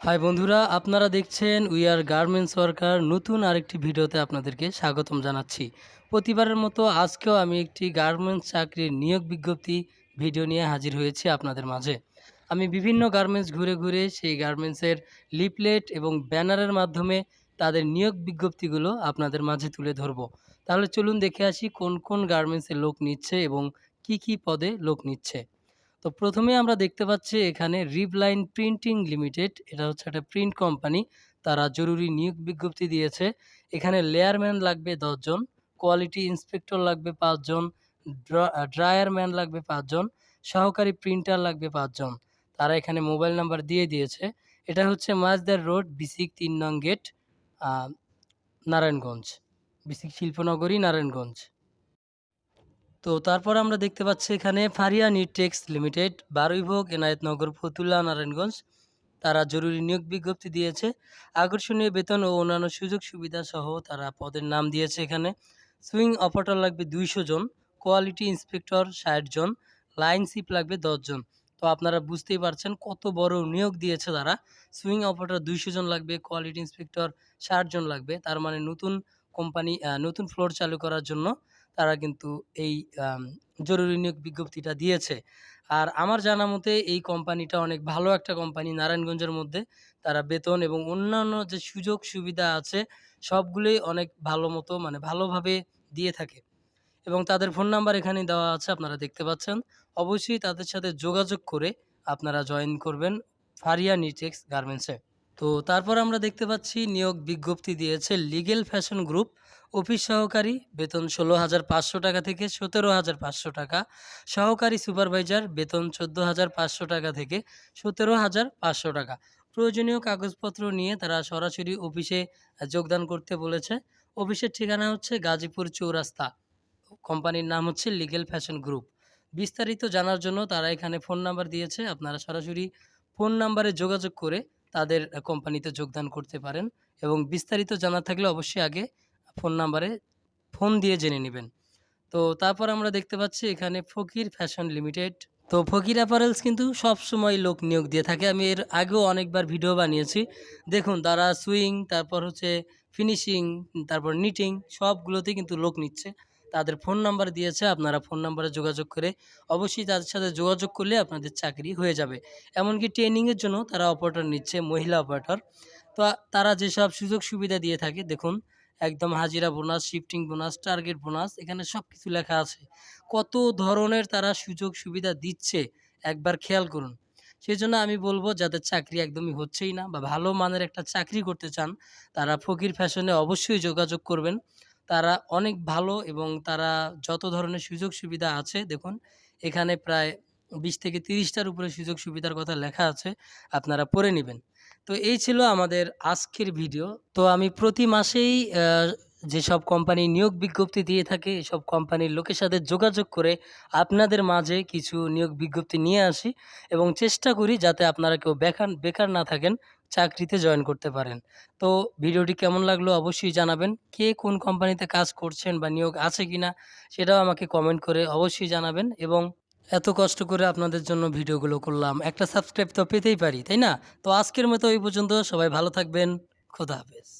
High বন্ধুরা, আপনারা দেখছেন উই আর গার্মেন্টস ওয়ার্কার নতুন আরেকটি ভিডিওতে আপনাদেরকে স্বাগতম জানাচ্ছি। প্রতিবারের মতো আজকেও আমি একটি গার্মেন্টস চাকরির নিয়োগ বিজ্ঞপ্তি ভিডিও নিয়ে হাজির হয়েছি আপনাদের মাঝে। আমি বিভিন্ন গার্মেন্টস ঘুরে ঘুরে সেই গার্মেন্টসের লিপলেট এবং ব্যানারের মাধ্যমে তাদের নিয়োগ বিজ্ঞপ্তিগুলো আপনাদের মাঝে তুলে ধরবো। তাহলে চলুন দেখে আসি কোন কোন গার্মেন্টসে লোক নিচ্ছে এবং কি কি পদে লোক নিচ্ছে। তো প্রথমে আমরা দেখতে পাচ্ছি এখানে রিবলাইন প্রিন্টিং লিমিটেড এটা হচ্ছে একটা প্রিন্ট কোম্পানি তারা জরুরি নিয়োগ বিজ্ঞপ্তি দিয়েছে। এখানে লেয়ারম্যান লাগবে দশজন কোয়ালিটি ইন্সপেক্টর লাগবে পাঁচজন ড্রায়ার ম্যান লাগবে পাঁচজন, সহকারী প্রিন্টার লাগবে পাঁচজন। তারা এখানে মোবাইল নাম্বার দিয়ে দিয়েছে। এটা হচ্ছে মাজদার রোড বিসিক তিন নং গেট নারায়ণগঞ্জ বিসিক শিল্পনগরী, নারায়ণগঞ্জ। তো তারপর আমরা দেখতে পাচ্ছি এখানে ফারিয়া নিটেক্স লিমিটেড, বারুইভোগ, এনায়েতনগর, ফতুল্লা, নারায়ণগঞ্জ। তারা জরুরি নিয়োগ বিজ্ঞপ্তি দিয়েছে। আকর্ষণীয় বেতন ও অন্যান্য সুযোগ সুবিধা সহ তারা পদের নাম দিয়েছে এখানে। সুইং অপারেটর লাগবে দুইশো জন, কোয়ালিটি ইন্সপেক্টর ষাট জন, লাইন সিপ লাগবে জন। তো আপনারা বুঝতেই পারছেন কত বড় নিয়োগ দিয়েছে তারা। সুইং অপারেটর দুইশো জন লাগবে, কোয়ালিটি ইন্সপেক্টর ষাট জন লাগবে। তার মানে নতুন কোম্পানি নতুন ফ্লোর চালু করার জন্য তারা কিন্তু এই জরুরি নিয়োগ বিজ্ঞপ্তিটা দিয়েছে। আর আমার জানা মতে এই কোম্পানিটা অনেক ভালো একটা কোম্পানি নারায়ণগঞ্জের মধ্যে। তারা বেতন এবং অন্যান্য যে সুযোগ সুবিধা আছে, সবগুলোই অনেক ভালো মতো মানে ভালোভাবে দিয়ে থাকে। এবং তাদের ফোন নাম্বার এখানে দেওয়া আছে, আপনারা দেখতে পাচ্ছেন। অবশ্যই তাদের সাথে যোগাযোগ করে আপনারা জয়েন করবেন ফারিয়া নিটেক্স গার্মেন্টসে। তো তারপর আমরা দেখতে পাচ্ছি নিয়োগ বিজ্ঞপ্তি দিয়েছে লিগেল ফ্যাশন গ্রুপ। অফিস সহকারী, বেতন ষোলো হাজার পাঁচশো টাকা থেকে সতেরো হাজার পাঁচশো টাকা। সহকারী সুপারভাইজার, বেতন চোদ্দ হাজার পাঁচশো টাকা থেকে সতেরো হাজার পাঁচশো টাকা। প্রয়োজনীয় কাগজপত্র নিয়ে তারা সরাসরি অফিসে যোগদান করতে বলেছে। অফিসের ঠিকানা হচ্ছে গাজীপুর চৌরাস্তা। কোম্পানির নাম হচ্ছে লিগেল ফ্যাশন গ্রুপ। বিস্তারিত জানার জন্য তারা এখানে ফোন নাম্বার দিয়েছে। আপনারা সরাসরি ফোন নাম্বারে যোগাযোগ করে তাদের কোম্পানিতে যোগদান করতে পারেন এবং বিস্তারিত জানার থাকলে অবশ্যই আগে ফোন নাম্বারে ফোন দিয়ে জেনে নেবেন। তো তারপর আমরা দেখতে পাচ্ছি এখানে ফকির ফ্যাশন লিমিটেড। তো ফকির অ্যাপারেলস কিন্তু সব সময় লোক নিয়োগ দিয়ে থাকে। আমি এর আগেও অনেকবার ভিডিও বানিয়েছি। দেখুন, তারা সুইং, তারপর হচ্ছে ফিনিশিং, তারপর নিটিং সবগুলোতেই কিন্তু লোক নিচ্ছে। তাদের ফোন নাম্বার দিয়েছে, আপনারা ফোন নাম্বারে যোগাযোগ করে অবশ্যই তাদের সাথে যোগাযোগ করলে আপনাদের চাকরি হয়ে যাবে। এমনকি ট্রেনিংয়ের জন্য তারা অপারেটর নিচ্ছে, মহিলা অপারেটর তো তারা যেসব সুযোগ সুবিধা দিয়ে থাকে, দেখুন, একদম হাজিরা bonus shifting bonus target bonus এখানে সব কিছু লেখা আছে। কত ধরনের তারা সুযোগ সুবিধা দিচ্ছে, একবার খেয়াল করুন। সেই জন্য আমি বলব, যাদের চাকরি একদমই হচ্ছেই না বা ভালো মানের একটা চাকরি করতে চান, তারা ফকির ফ্যাশনে অবশ্যই যোগাযোগ করবেন। তারা অনেক ভালো এবং তারা যত ধরনের সুযোগ সুবিধা আছে, দেখুন, এখানে প্রায় বিশ থেকে তিরিশটার উপরে সুযোগ সুবিধার কথা লেখা আছে, আপনারা পড়ে নেবেন। তো এই ছিল আমাদের আজকের ভিডিও। তো আমি প্রতি মাসেই যেসব কোম্পানি নিয়োগ বিজ্ঞপ্তি দিয়ে থাকে, এসব কোম্পানির লোকের সাথে যোগাযোগ করে আপনাদের মাঝে কিছু নিয়োগ বিজ্ঞপ্তি নিয়ে আসি এবং চেষ্টা করি যাতে আপনারা কেউ বেকার বেকার না থাকেন। চাকরিতে জয়েন করতে পারেন। তো ভিডিওটি কেমন লাগল অবশ্যই জানাবেন। কে কোন কোম্পানিতে কাজ করছেন বা নিয়োগ আছে কি না সেটাও আমাকে কমেন্ট করে অবশ্যই জানাবেন এবং এত কষ্ট করে আপনাদের জন্য ভিডিওগুলো করলাম। একটা সাবস্ক্রাইব তো পেতেই পারি, তাই না? তো আজকের মতো এই পর্যন্ত। সবাই ভালো থাকবেন। খোদা হাফেজ।